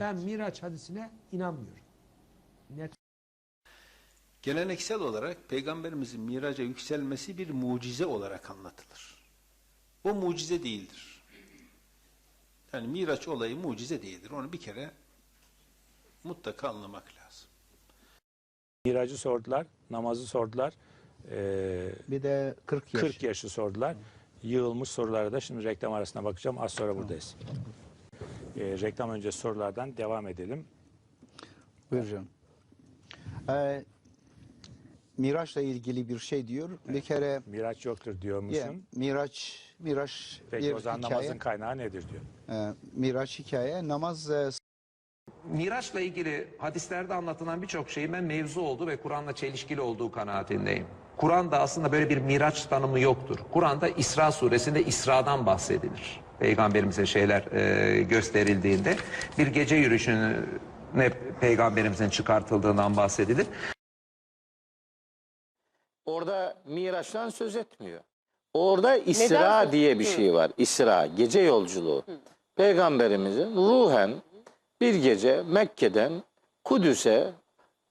Ben Miraç hadisine inanmıyorum. Net Geleneksel olarak peygamberimizin miraca yükselmesi bir mucize olarak anlatılır. O mucize değildir. Yani miraç olayı mucize değildir. Onu bir kere mutlaka anlamak lazım. Miracı sordular, namazı sordular, ee, Bir de 40 yaş. 40 yaşı sordular. Yığılmış sorulara da şimdi reklam arasına bakacağım. Az sonra buradayız. Ee, reklam öncesi sorulardan devam edelim. Buyur canım. Ee, Miraç'la ilgili bir şey diyor. Bir kere Miraç yoktur diyor musun? yeah, Miraç, Miraç Peki bir o zaman hikaye. namazın kaynağı nedir diyor. Ee, Miraç hikaye. Namaz e, Miraç'la ilgili hadislerde anlatılan birçok şeyin ben mevzu olduğu ve Kur'an'la çelişkili olduğu kanaatindeyim. Kur'an'da aslında böyle bir miraç tanımı yoktur. Kur'an'da İsra suresinde İsra'dan bahsedilir. Peygamberimize şeyler e, gösterildiğinde bir gece yürüyüşüne peygamberimizin çıkartıldığından bahsedilir. Orada Miraç'tan söz etmiyor. Orada İsra Neden? diye bir şey var. İsra, gece yolculuğu. Peygamberimizin ruhen bir gece Mekke'den Kudüs'e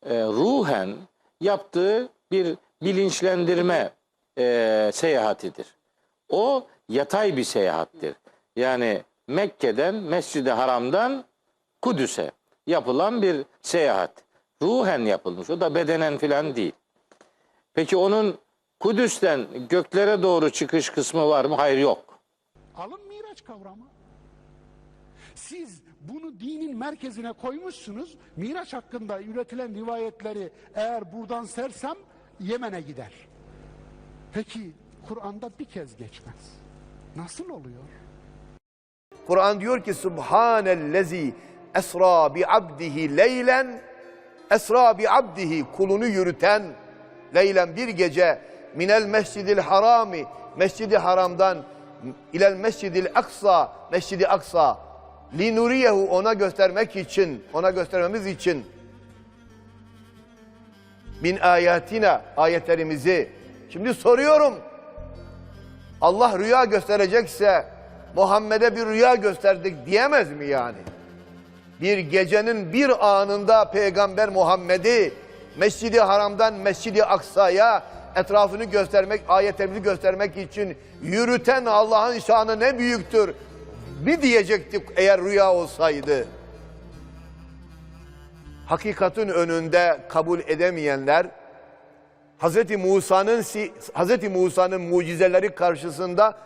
e, ruhen yaptığı bir bilinçlendirme e, seyahatidir. O yatay bir seyahattir. Yani Mekke'den, Mescid-i Haram'dan Kudüs'e yapılan bir seyahat. Ruhen yapılmış. O da bedenen filan değil. Peki onun Kudüs'ten göklere doğru çıkış kısmı var mı? Hayır yok. Alın miraç kavramı. Siz bunu dinin merkezine koymuşsunuz. Miraç hakkında üretilen rivayetleri eğer buradan sersem Yemen'e gider. Peki Kur'an'da bir kez geçmez. Nasıl oluyor? Kur'an diyor ki Subhanellezi esra bi abdihi leylen esra bi abdihi kulunu yürüten leylen bir gece minel mescidil harami mescidi haramdan ilel mescidil aksa mescidi aksa linuriyehu ona göstermek için ona göstermemiz için min ayatina ayetlerimizi. Şimdi soruyorum Allah rüya gösterecekse Muhammed'e bir rüya gösterdik diyemez mi yani? Bir gecenin bir anında Peygamber Muhammed'i Mescidi Haram'dan Mescidi Aksa'ya etrafını göstermek, ayetlerini göstermek için yürüten Allah'ın şanı ne büyüktür. Bir diyecektik eğer rüya olsaydı. Hakikatin önünde kabul edemeyenler Hz. Musa'nın Hz. Musa'nın mucizeleri karşısında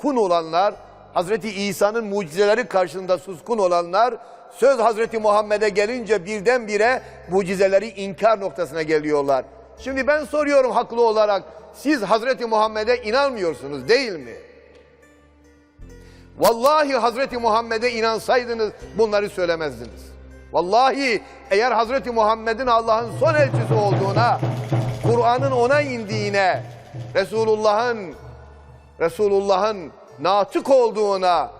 suskun olanlar, Hz. İsa'nın mucizeleri karşısında suskun olanlar söz Hz. Muhammed'e gelince birdenbire mucizeleri inkar noktasına geliyorlar. Şimdi ben soruyorum haklı olarak siz Hz. Muhammed'e inanmıyorsunuz değil mi? Vallahi Hazreti Muhammed'e inansaydınız bunları söylemezdiniz. Vallahi eğer Hazreti Muhammed'in Allah'ın son elçisi olduğuna, Kur'an'ın ona indiğine, Resulullah'ın Resulullah'ın natık olduğuna,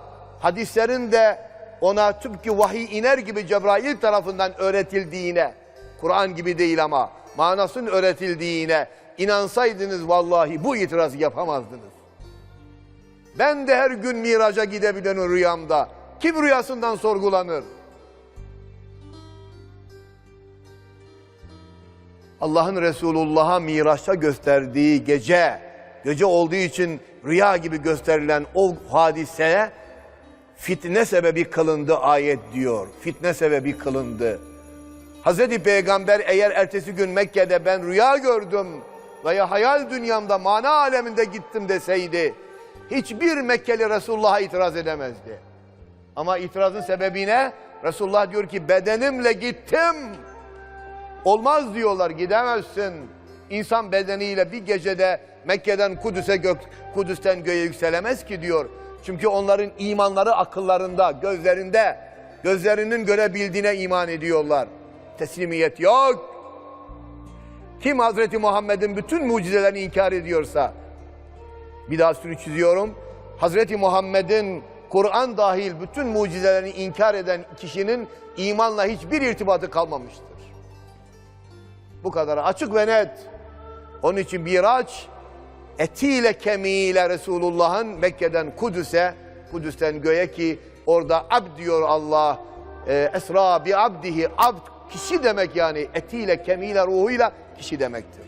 hadislerin de ona tıpkı vahiy iner gibi Cebrail tarafından öğretildiğine, Kur'an gibi değil ama manasının öğretildiğine inansaydınız vallahi bu itirazı yapamazdınız. Ben de her gün miraca gidebilirim rüyamda. Kim rüyasından sorgulanır? Allah'ın Resulullah'a Miraç'ta gösterdiği gece, gece olduğu için rüya gibi gösterilen o hadise fitne sebebi kılındı ayet diyor. Fitne sebebi kılındı. Hazreti Peygamber eğer ertesi gün Mekke'de ben rüya gördüm veya hayal dünyamda mana aleminde gittim deseydi hiçbir Mekkeli Resulullah'a itiraz edemezdi. Ama itirazın sebebi ne? Resulullah diyor ki bedenimle gittim. Olmaz diyorlar gidemezsin. İnsan bedeniyle bir gecede Mekke'den Kudüs'e gök, Kudüs'ten göğe yükselemez ki diyor. Çünkü onların imanları akıllarında, gözlerinde, gözlerinin görebildiğine iman ediyorlar. Teslimiyet yok. Kim Hazreti Muhammed'in bütün mucizelerini inkar ediyorsa, bir daha üstünü çiziyorum. Hazreti Muhammed'in Kur'an dahil bütün mucizelerini inkar eden kişinin imanla hiçbir irtibatı kalmamıştır. Bu kadar açık ve net. Onun için Miraç etiyle kemiğiyle Resulullah'ın Mekke'den Kudüs'e, Kudüs'ten göğe ki orada abd diyor Allah e, esra bi abdihi abd kişi demek yani etiyle, kemiğiyle, ruhuyla kişi demektir.